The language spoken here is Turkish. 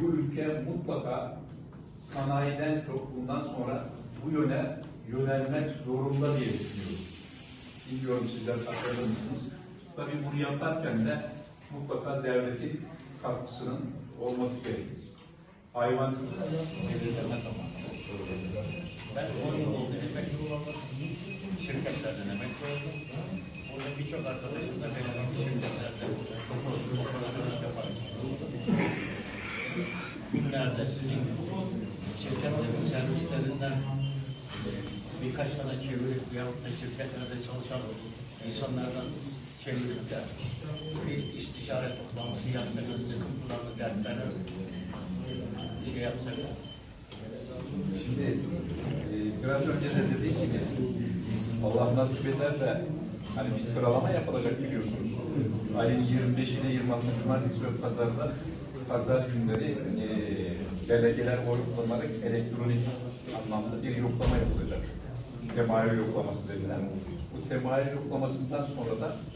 bu ülke mutlaka sanayiden çok bundan sonra bu yöne yönelmek zorunda diye düşünüyorum. Bilmiyorum sizler katılır mısınız? Tabii bunu yaparken de mutlaka devletin katkısının olması gerekir. Hayvancılık Ben 10 yıl oldu emekli olanlar şirketlerden emekli oldum. Burada birçok arkadaşım da benim şirketlerde operatörlük Günlerde sizin şirketlerin servislerinden e, birkaç tane çevirip yahut da şirketlerde çalışan insanlardan çevirip de bir istişare toplantısı yaptığınız sıkıntılarını dertlerini şey yapsak. Şimdi e, biraz önce de dediğim gibi Allah nasip eder de hani bir sıralama yapılacak biliyorsunuz. Ayın 25 ile 26 Cumartesi ve Pazar'da Pazar günleri e, delegeler oy kullanarak elektronik anlamda bir yoklama yapılacak. Temayül yoklaması denilen. Bu temayül yoklamasından sonra da